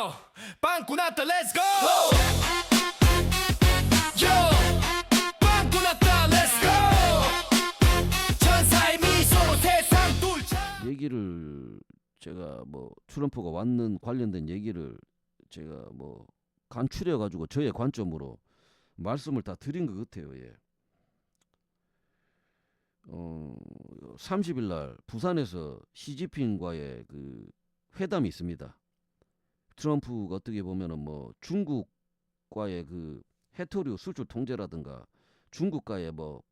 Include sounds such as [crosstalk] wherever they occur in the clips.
Yo, 빵꾸 났다, let's go. Yo, 빵꾸 났다, let's go. 천사의 미소로 세상 뚫자. 얘기를 제가 뭐 트럼프가 왔는 관련된 얘기를 제가 뭐 간추려 가지고 저의 관점으로 말씀을 다 드린 것 같아요. 예. 어 30일 날 부산에서 시진핑과의 그 회담이 있습니다. 트럼프가 어떻게 보면은 뭐 중국과의 그 해토류 수출 통제라든가 중국과의 뭐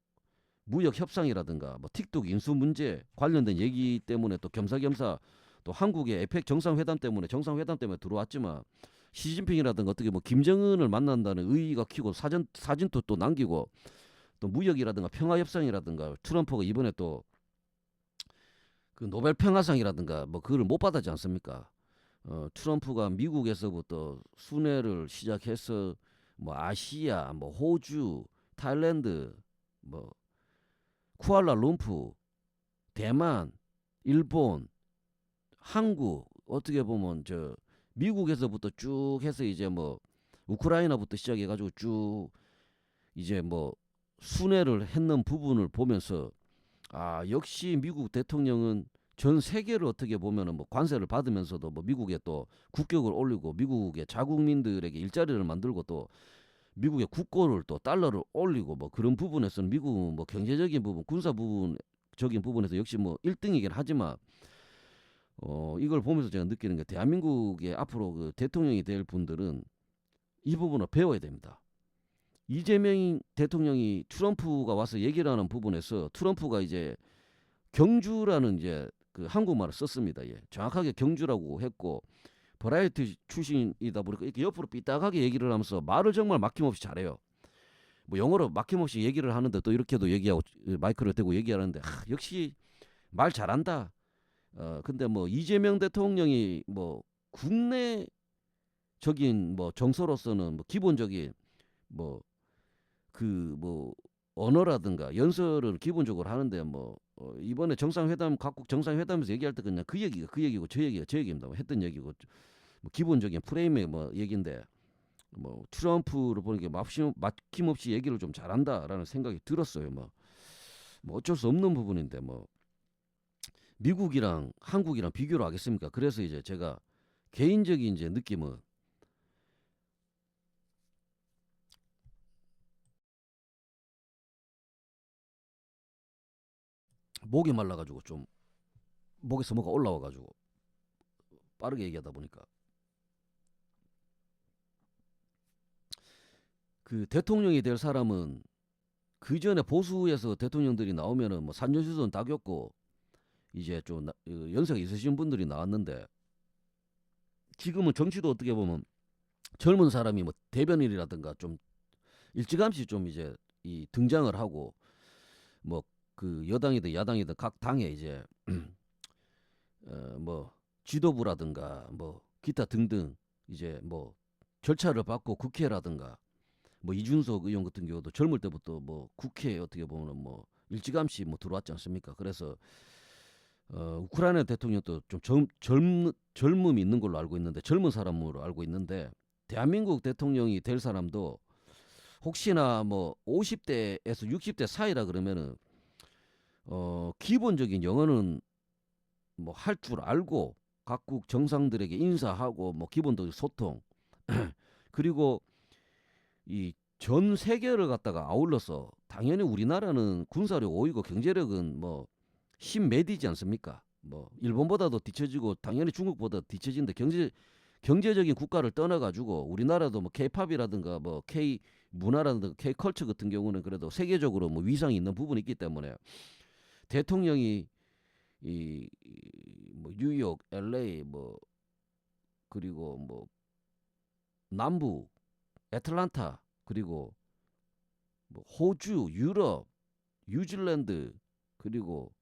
무역 협상이라든가 뭐 틱톡 인수 문제 관련된 얘기 때문에 또 겸사겸사 또 한국의 에펙 정상회담 때문에 정상회담 때문에 들어왔지만 시진핑이라든가 어떻게 뭐 김정은을 만난다는 의의가 키고 사전 사진도 또 남기고 또 무역이라든가 평화 협상이라든가 트럼프가 이번에 또 그 노벨 평화상이라든가 뭐 그거를 못 받았지 않습니까? 어, 트럼프가 미국에서부터 순회를 시작해서 뭐 아시아, 뭐 호주, 타일랜드, 뭐 쿠알라룸푸, 대만, 일본, 한국 어떻게 보면 저 미국에서부터 쭉 해서 이제 뭐 우크라이나부터 시작해 가지고 쭉 이제 뭐 순회를 했는 부분을 보면서 아 역시 미국 대통령은 전 세계를 어떻게 보면은 뭐 관세를 받으면서도 뭐 미국에 또 국격을 올리고 미국의 자국민들에게 일자리를 만들고 또 미국의 국고를 또 달러를 올리고 뭐 그런 부분에서는 미국은 뭐 경제적인 부분, 군사 부분적인 부분에서 역시 뭐 1등이긴 하지만 어 이걸 보면서 제가 느끼는 게 대한민국의 앞으로 그 대통령이 될 분들은 이 부분을 배워야 됩니다. 이재명 대통령이 트럼프가 와서 얘기를 하는 부분에서 트럼프가 이제 경주라는 이제 그 한국말을 썼습니다. 예. 정확하게 경주라고 했고 버라이어티 출신이다 보니까 이렇게 옆으로 삐딱하게 얘기를 하면서 말을 정말 막힘없이 잘해요. 뭐 영어로 막힘없이 얘기를 하는데 또 이렇게도 얘기하고 마이크를 대고 얘기하는데 하, 역시 말 잘한다. 어 근데 뭐 이재명 대통령이 뭐 국내적인 뭐 정서로서는 뭐 기본적인 뭐 그뭐 언어라든가 연설을 기본적으로 하는데 뭐 어, 이번에 정상회담 각국 정상회담에서 얘기할 때 그냥 그 얘기가 그 얘기고 저 얘기가 저 얘기입니다. 뭐 했던 얘기고 뭐 기본적인 프레임의 뭐 얘기인데 뭐 트럼프를 보니까 막힘 막힘없이 얘기를 좀 잘한다라는 생각이 들었어요. 뭐, 뭐 어쩔 수 없는 부분인데 뭐 미국이랑 한국이랑 비교를 하겠습니까? 그래서 이제 제가 개인적인 이제 느낌은 목이 말라가지고 좀 목에서 뭐가 올라와가지고 빠르게 얘기하다 보니까. 그 대통령이 될 사람은 그 전에 보수에서 대통령들이 나오면은 뭐 산전수전 다 겪고 이제 좀 나- 어, 연세가 있으신 분들이 나왔는데 지금은 정치도 어떻게 보면 젊은 사람이 뭐 대변인이라든가 좀 일찌감치 좀 이제 이 등장을 하고 뭐 그 여당이든 야당이든 각 당에 이제 [clears throat] 어 뭐 지도부라든가 뭐 기타 등등 이제 뭐 절차를 받고 국회라든가 뭐 이준석 의원 같은 경우도 젊을 때부터 뭐 국회에 어떻게 보면 뭐 일찌감치 뭐 들어왔지 않습니까? 그래서 어 우크라이나 대통령도 좀 젊, 젊 젊음이 있는 걸로 알고 있는데 젊은 사람으로 알고 있는데 대한민국 대통령이 될 사람도 혹시나 뭐 50대에서 60대 사이라 그러면은 어 기본적인 영어는 뭐 할 줄 알고 각국 정상들에게 인사하고 뭐 기본적인 소통 [clears throat] 그리고 이 전 세계를 갖다가 아울러서 당연히 우리나라는 군사력 5위고 경제력은 뭐 신메디지 않습니까? 뭐 일본보다도 뒤처지고 당연히 중국보다 뒤처진데 경제 경제적인 국가를 떠나 가지고 우리나라도 뭐 K-팝이라든가 뭐 K 문화라든가 K 컬처 같은 경우는 그래도 세계적으로 뭐 위상이 있는 부분이 있기 때문에 대통령이 이 뭐 뉴욕, LA 뭐 그리고 뭐 남부 애틀란타 그리고 뭐 호주, 유럽, 뉴질랜드 그리고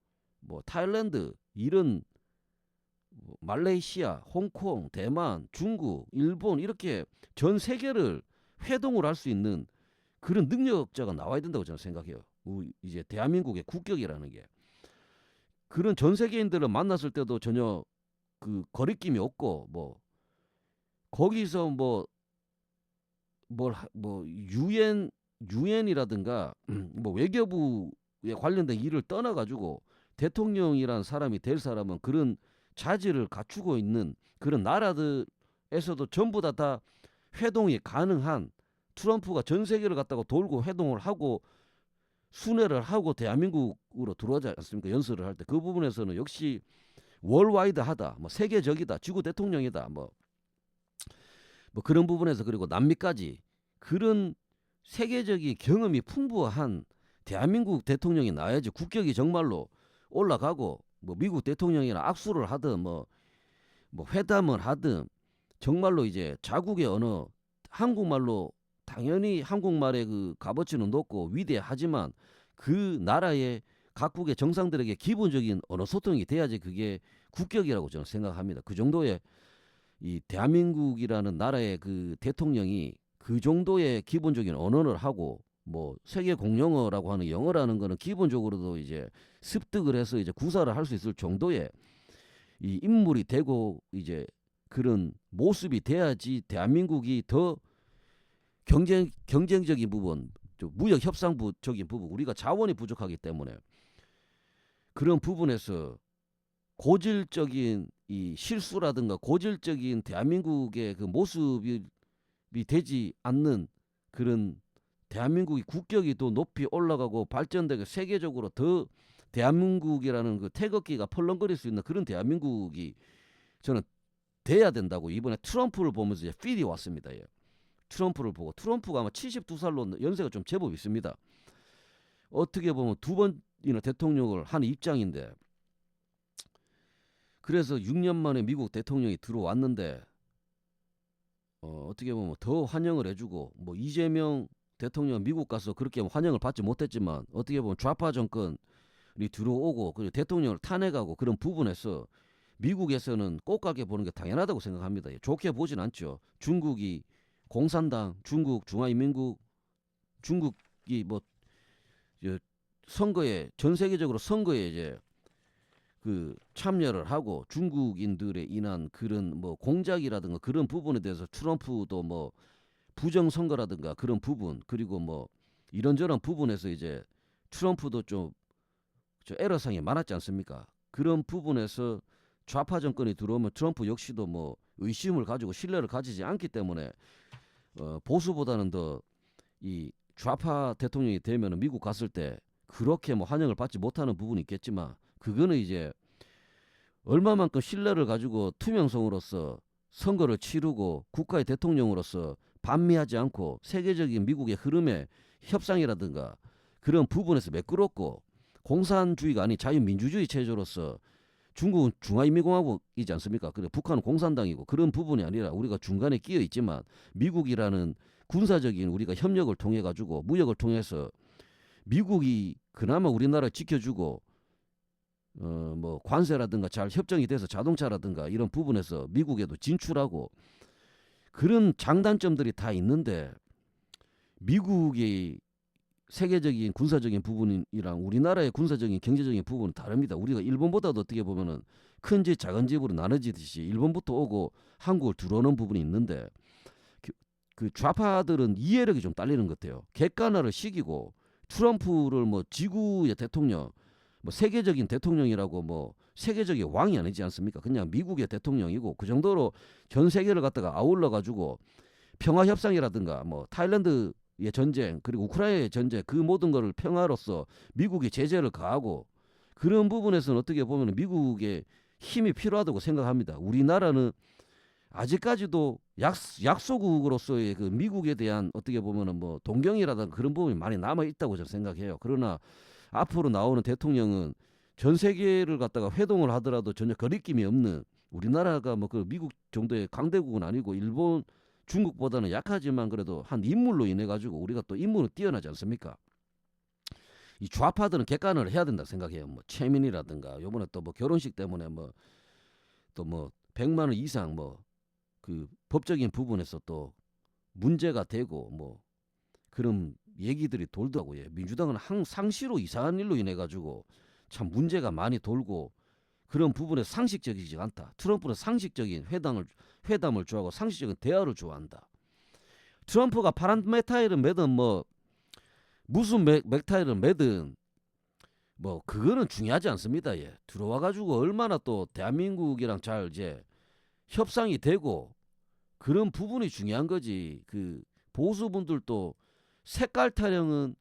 뭐 타일랜드 이런 뭐 말레이시아, 홍콩, 대만, 중국, 일본 이렇게 전 세계를 회동을 할 수 있는 그런 능력자가 나와야 된다고 저는 생각해요. 우- 이제 대한민국의 국격이라는 게 그런 전 세계인들을 만났을 때도 전혀 그 거리낌이 없고 뭐 거기서 뭐 뭘 뭐 유엔 유엔이라든가 [clears throat] 뭐 외교부에 관련된 일을 떠나 가지고 대통령이란 사람이 될 사람은 그런 자질을 갖추고 있는 그런 나라들에서도 전부 다다 회동이 가능한 트럼프가 전 세계를 갖다가 돌고 회동을 하고 순회를 하고 대한민국으로 들어오지 않습니까? 연설을 할 때 그 부분에서는 역시 월와이드하다, 뭐 세계적이다, 지구 대통령이다, 뭐, 뭐 그런 부분에서 그리고 남미까지 그런 세계적인 경험이 풍부한 대한민국 대통령이 나야지 국격이 정말로 올라가고 뭐 미국 대통령이랑 악수를 하든 뭐, 뭐 회담을 하든 정말로 이제 자국의 언어 한국말로 당연히 한국말의 그 값어치는 높고 위대하지만 그 나라의 각국의 정상들에게 기본적인 언어 소통이 돼야지 그게 국격이라고 저는 생각합니다. 그 정도의 이 대한민국이라는 나라의 그 대통령이 그 정도의 기본적인 언어를 하고 뭐 세계 공용어라고 하는 영어라는 거는 기본적으로도 이제 습득을 해서 이제 구사를 할 수 있을 정도의 이 인물이 되고 이제 그런 모습이 돼야지 대한민국이 더 경쟁 경쟁적인 부분, 저 무역 협상부적인 부분 우리가 자원이 부족하기 때문에 그런 부분에서 고질적인 이 실수라든가 고질적인 대한민국의 그 모습이 이 되지 않는 그런 대한민국의 국격이 더 높이 올라가고 발전되고 세계적으로 더 대한민국이라는 그 태극기가 펄렁거릴 수 있는 그런 대한민국이 저는 돼야 된다고 이번에 트럼프를 보면서 이제 필이 왔습니다. 예. 트럼프를 보고 트럼프가 아마 72살로 연세가 좀 제법 있습니다. 어떻게 보면 두 번이나 대통령을 한 입장인데 그래서 6년 만에 미국 대통령이 들어왔는데 어, 어떻게 보면 더 환영을 해주고 뭐 이재명 대통령 미국 가서 그렇게 환영을 받지 못했지만 어떻게 보면 좌파 정권이 들어오고 그리고 대통령을 탄핵하고 그런 부분에서 미국에서는 꽃가게 보는 게 당연하다고 생각합니다. 예, 좋게 보진 않죠. 중국이 공산당, 중국 중화인민국, 중국이 뭐 저, 선거에 전 세계적으로 선거에 이제 그 참여를 하고 중국인들에 인한 그런 뭐 공작이라든가 그런 부분에 대해서 트럼프도 뭐 부정 선거라든가 그런 부분 그리고 뭐 이런저런 부분에서 이제 트럼프도 좀저 에러상이 많았지 않습니까? 그런 부분에서 좌파 정권이 들어오면 트럼프 역시도 뭐 의심을 가지고 신뢰를 가지지 않기 때문에 어, 보수보다는 더 이 좌파 대통령이 되면 미국 갔을 때 그렇게 뭐 환영을 받지 못하는 부분이 있겠지만 그거는 이제 얼마만큼 신뢰를 가지고 투명성으로서 선거를 치르고 국가의 대통령으로서 반미하지 않고 세계적인 미국의 흐름에 협상이라든가 그런 부분에서 매끄럽고 공산주의가 아닌 자유민주주의 체제로서 중국은 중화인민공화국이지 않습니까? 그래 북한은 공산당이고 그런 부분이 아니라 우리가 중간에 끼어 있지만 미국이라는 군사적인 우리가 협력을 통해 가지고 무역을 통해서 미국이 그나마 우리나라 지켜주고 어 뭐 관세라든가 잘 협정이 돼서 자동차라든가 이런 부분에서 미국에도 진출하고 그런 장단점들이 다 있는데 미국이 세계적인 군사적인 부분이랑 우리나라의 군사적인 경제적인 부분은 다릅니다. 우리가 일본보다도 어떻게 보면은 큰 집 작은 집으로 나눠지듯이 일본부터 오고 한국을 들어오는 부분이 있는데 그- 그 좌파들은 이해력이 좀 딸리는 것 같아요. 객관화를 시키고 트럼프를 뭐 지구의 대통령, 뭐 세계적인 대통령이라고 뭐 세계적인 왕이 아니지 않습니까? 그냥 미국의 대통령이고 그 정도로 전 세계를 갖다가 아울러 가지고 평화 협상이라든가 뭐 타일랜드 의 전쟁 그리고 우크라이나의 전쟁 그 모든 거를 평화로서 미국이 제재를 가하고 그런 부분에서는 어떻게 보면 미국의 힘이 필요하다고 생각합니다. 우리나라는 아직까지도 약, 약소국으로서의 그 미국에 대한 어떻게 보면은 뭐 동경이라든가 그런 부분이 많이 남아 있다고 저는 생각해요. 그러나 앞으로 나오는 대통령은 전 세계를 갖다가 회동을 하더라도 전혀 거리낌이 없는 우리나라가 뭐 그 미국 정도의 강대국은 아니고 일본 중국보다는 약하지만 그래도 한 인물로 인해 가지고 우리가 또 인물은 뛰어나지 않습니까? 이 좌파들은 객관을 해야 된다 생각해요. 뭐 최민이라든가 요번에 또 뭐 결혼식 때문에 뭐 또뭐 100만 원 이상 뭐 그 법적인 부분에서 또 문제가 되고 뭐 그런 얘기들이 돌더라고요. 민주당은 항 상시로 이상한 일로 인해 가지고 참 문제가 많이 돌고 그런 부분에 상식적이지 않다. 트럼프는 상식적인 회담을 회담을 좋아하고 상식적인 대화를 좋아한다. 트럼프가 파란 넥타이를 매든 뭐 무슨 맥, 넥타이를 매든 뭐 그거는 중요하지 않습니다. 예. 들어와 가지고 얼마나 또 대한민국이랑 잘 이제 협상이 되고 그런 부분이 중요한 거지. 그 보수분들도 색깔 타령은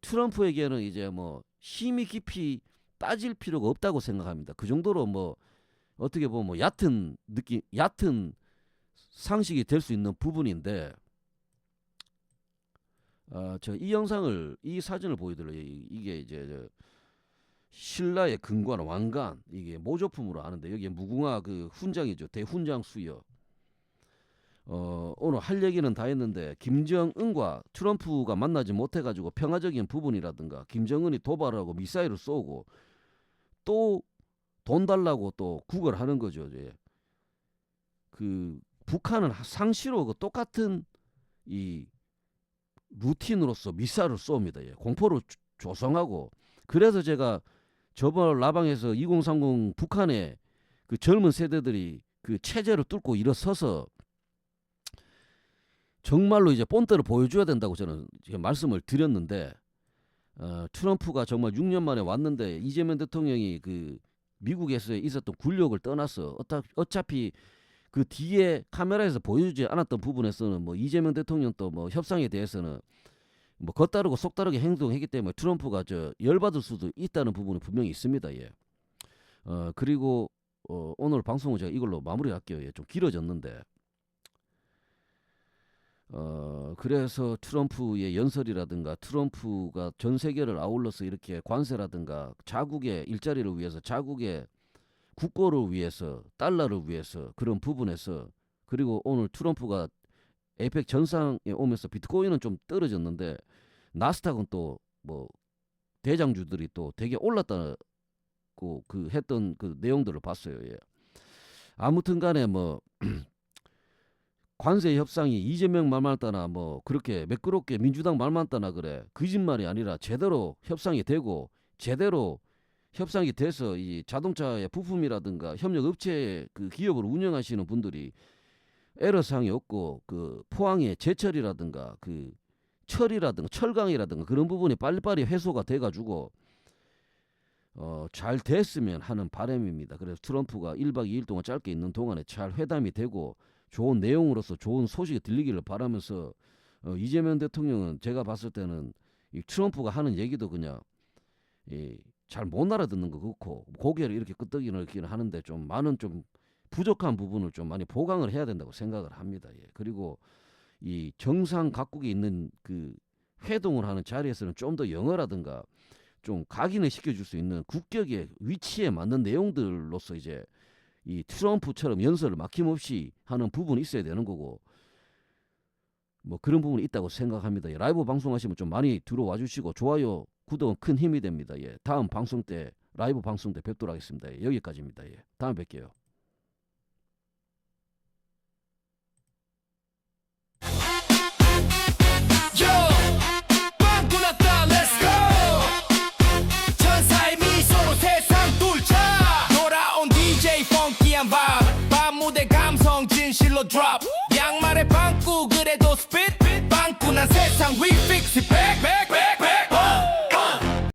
트럼프에게는 이제 뭐 힘이 깊이 빠질 필요가 없다고 생각합니다. 그 정도로 뭐 어떻게 보면 뭐 얕은 느낌, 얕은 상식이 될 수 있는 부분인데, 아, 저이 영상을 이 사진을 보여드려요. 이- 이게 이제 저 신라의 근관 왕관 이게 모조품으로 아는데 여기에 무궁화 그 훈장이죠 대훈장 수여. 어 오늘 할 얘기는 다 했는데 김정은과 트럼프가 만나지 못해가지고 평화적인 부분이라든가 김정은이 도발하고 미사일을 쏘고 또 돈 달라고 또 구걸하는 거죠. 이제 그 북한은 상시로 그 똑같은 이 루틴으로서 미사일을 쏩니다. 예. 공포를 조- 조성하고 그래서 제가 저번 라방에서 2030 북한의 그 젊은 세대들이 그 체제를 뚫고 일어서서 정말로 이제 본때를 보여줘야 된다고 저는 말씀을 드렸는데 어, 트럼프가 정말 6년 만에 왔는데 이재명 대통령이 그 미국에서 있었던 굴욕을 떠나서 어차, 어차피 그 뒤에 카메라에서 보여주지 않았던 부분에서는 뭐 이재명 대통령 또뭐 협상에 대해서는 뭐 겉다르고 속다르게 행동했기 때문에 트럼프가 저 열받을 수도 있다는 부분이 분명히 있습니다. 예. 어 그리고 어, 오늘 방송은 제가 이걸로 마무리할게요. 예. 좀 길어졌는데. 어 그래서 트럼프의 연설이라든가 트럼프가 전 세계를 아울러서 이렇게 관세라든가 자국의 일자리를 위해서 자국의 국고를 위해서 달러를 위해서 그런 부분에서 그리고 오늘 트럼프가 에펙 전상에 오면서 비트코인은 좀 떨어졌는데 나스닥은 또 뭐 대장주들이 또 되게 올랐다고 그 했던 그 내용들을 봤어요. 예. 아무튼간에 뭐 [clears throat] 관세 협상이 이재명 말만 따나 뭐 그렇게 매끄럽게 민주당 말만 따나 그래 거짓말이 아니라 제대로 협상이 되고 제대로 협상이 돼서 이 자동차의 부품이라든가 협력 업체 그 기업을 운영하시는 분들이 에러 사항이 없고 그 포항의 제철이라든가 그 철이라든가 철강이라든가 그런 부분이 빨리빨리 해소가 돼가지고 어, 잘 됐으면 하는 바람입니다. 그래서 트럼프가 1박 2일 동안 짧게 있는 동안에 잘 회담이 되고 좋은 내용으로서 좋은 소식이 들리기를 바라면서 어, 이재명 대통령은 제가 봤을 때는 이 트럼프가 하는 얘기도 그냥 이, 잘 못 알아듣는 거 그렇고 고개를 이렇게 끄덕이는 하는데 좀 많은 좀 부족한 부분을 좀 많이 보강을 해야 된다고 생각을 합니다. 예. 그리고 이 정상 각국에 있는 그 회동을 하는 자리에서는 좀 더 영어라든가 좀 각인을 시켜줄 수 있는 국격의 위치에 맞는 내용들로서 이제 이 트럼프처럼 연설을 막힘없이 하는 부분이 있어야 되는 거고 뭐 그런 부분이 있다고 생각합니다. 예, 라이브 방송하시면 좀 많이 들어와 주시고 좋아요, 구독은 큰 힘이 됩니다. 예, 다음 방송 때 라이브 방송 때 뵙도록 하겠습니다. 예, 여기까지입니다. 예, 다음에 뵐게요. Yo 그래도 drop 양말에 빵꾸 그래도 spit 빵꾸 난 세상 we fix it back back